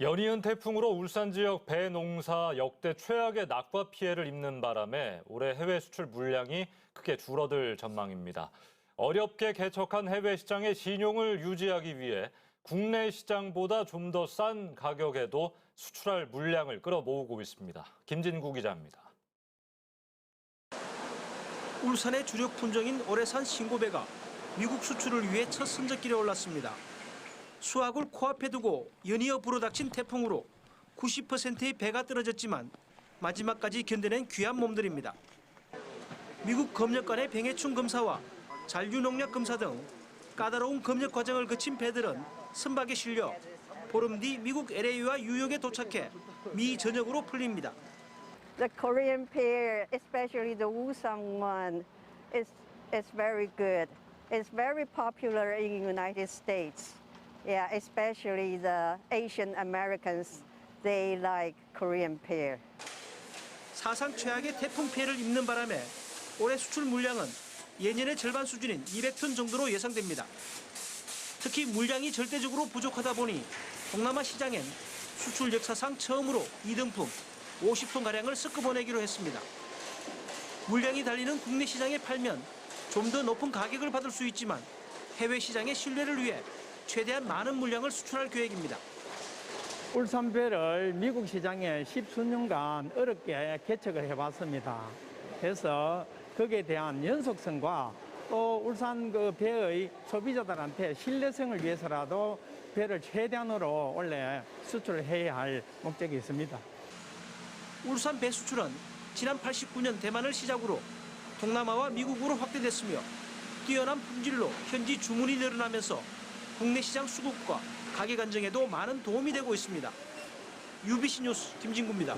연이은 태풍으로 울산 지역 배 농사 역대 최악의 낙과 피해를 입는 바람에 올해 해외 수출 물량이 크게 줄어들 전망입니다. 어렵게 개척한 해외 시장의 신용을 유지하기 위해 국내 시장보다 좀 더 싼 가격에도 수출할 물량을 끌어모으고 있습니다. 김진구 기자입니다. 울산의 주력 품종인 오래산 신고배가 미국 수출을 위해 첫 선적길에 올랐습니다. 수확을 코앞에 두고 연이어 불어닥친 태풍으로 90%의 배가 떨어졌지만 마지막까지 견뎌낸 귀한 몸들입니다. 미국 검역관의 병해충 검사와 잔류농약 검사 등 까다로운 검역 과정을 거친 배들은 선박에 실려 보름 뒤 미국 LA와 뉴욕에 도착해 미 전역으로 풀립니다. The Korean pear, especially the Wusang one, is is very good. It's very popular in United States. Yeah, especially the Asian Americans, they like Korean pear. 사상 최악의 태풍 피해를 입는 바람에 올해 수출 물량은 예년의 절반 수준인 200톤 정도로 예상됩니다. 특히 물량이 절대적으로 부족하다 보니 동남아 시장엔 수출 역사상 처음으로 2등품 50톤가량을 섞어 보내기로 했습니다. 물량이 달리는 국내 시장에 팔면 좀 더 높은 가격을 받을 수 있지만 해외 시장의 신뢰를 위해 최대한 많은 물량을 수출할 계획입니다. 울산배를 미국 시장에 십수년간 어렵게 개척을 해봤습니다. 그래서 거기에 대한 연속성과 또 울산 그 배의 소비자들한테 신뢰성을 위해서라도 배를 최대한으로 원래 수출을 해야 할 목적이 있습니다. 울산 배 수출은 지난 89년 대만을 시작으로 동남아와 미국으로 확대됐으며 뛰어난 품질로 현지 주문이 늘어나면서 국내 시장 수급과 가격 안정에도 많은 도움이 되고 있습니다. UBC 뉴스 김진구입니다.